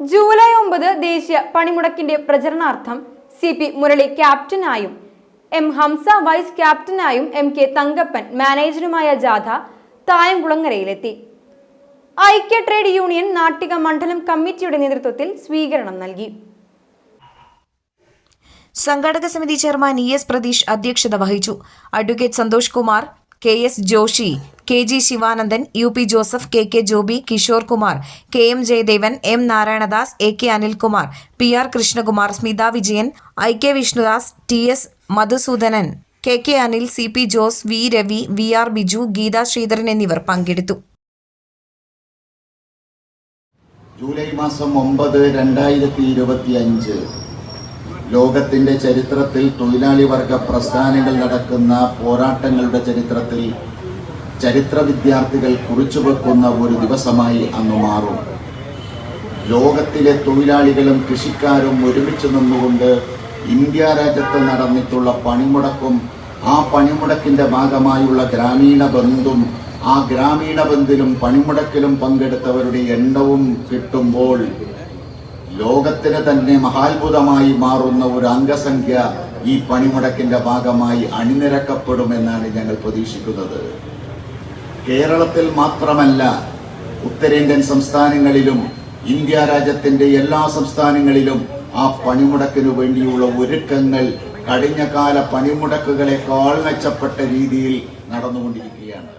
July ഒമ്പത് ദേശീയ പണിമുടക്കിന്റെ പ്രചരണാർത്ഥം സി പി മുരളി ക്യാപ്റ്റനായും എം ഹംസ വൈസ് ക്യാപ്റ്റനായും എം കെ തങ്കപ്പൻ മാനേജറുമായ ജാഥ തായംകുളങ്ങരയിലെത്തി. ഐക്യ ട്രേഡ് യൂണിയൻ നാട്ടിക മണ്ഡലം കമ്മിറ്റിയുടെ നേതൃത്വത്തിൽ സ്വീകരണം നൽകി. സംഘാടക സമിതി ചെയർമാൻ ഇ എസ് പ്രതീഷ് അധ്യക്ഷത വഹിച്ചു. Advocate Santhosh Kumar K S Joshi K G Sivanandan U P Joseph K K Joby Kishore Kumar K M Jayadevan M Narayanadas A K Anilkumar P R Krishnakumar Smitha Vijayan I K Vishnudas T S Madhusoodanan K K Anil C P Jose V Ravi V R Biju Geetha Sreedharan എന്നിവർ പങ്കെടുത്തു. July മാസം ഒമ്പത് രണ്ടായിരത്തി ഇരുപത്തി അഞ്ച് ലോകത്തിന്റെ ചരിത്രത്തിൽ തൊഴിലാളി വർഗ പ്രസ്ഥാനങ്ങൾ നടക്കുന്ന പോരാട്ടങ്ങളുടെ ചരിത്രത്തിൽ ചരിത്ര വിദ്യാർത്ഥികൾ കുറിച്ചു വെക്കുന്ന ഒരു ദിവസമായി അന്ന് മാറും. ലോകത്തിലെ തൊഴിലാളികളും കൃഷിക്കാരും ഒരുമിച്ച് നിന്നുകൊണ്ട് ഇന്ത്യ രാജ്യത്ത് നടന്നിട്ടുള്ള പണിമുടക്കും ആ പണിമുടക്കിന്റെ ഭാഗമായുള്ള ഗ്രാമീണ ബന്ധും ആ ഗ്രാമീണ ബന്ധിലും പണിമുടക്കിലും പങ്കെടുത്തവരുടെ എണ്ണവും കിട്ടുമ്പോൾ ലോകത്തിന് തന്നെ മഹാത്ഭുതമായി മാറുന്ന ഒരു അംഗസംഖ്യ ഈ പണിമുടക്കിന്റെ ഭാഗമായി അണിനിരക്കപ്പെടുമെന്നാണ് ഞങ്ങൾ പ്രതീക്ഷിക്കുന്നത്. കേരളത്തിൽ മാത്രമല്ല ഉത്തരേന്ത്യൻ സംസ്ഥാനങ്ങളിലും ഇന്ത്യ രാജ്യത്തിന്റെ എല്ലാ സംസ്ഥാനങ്ങളിലും ആ പണിമുടക്കിനു വേണ്ടിയുള്ള ഒരുക്കങ്ങൾ കഴിഞ്ഞ കാല പണിമുടക്കുകളെക്കാൾ മെച്ചപ്പെട്ട രീതിയിൽ നടന്നുകൊണ്ടിരിക്കുകയാണ്.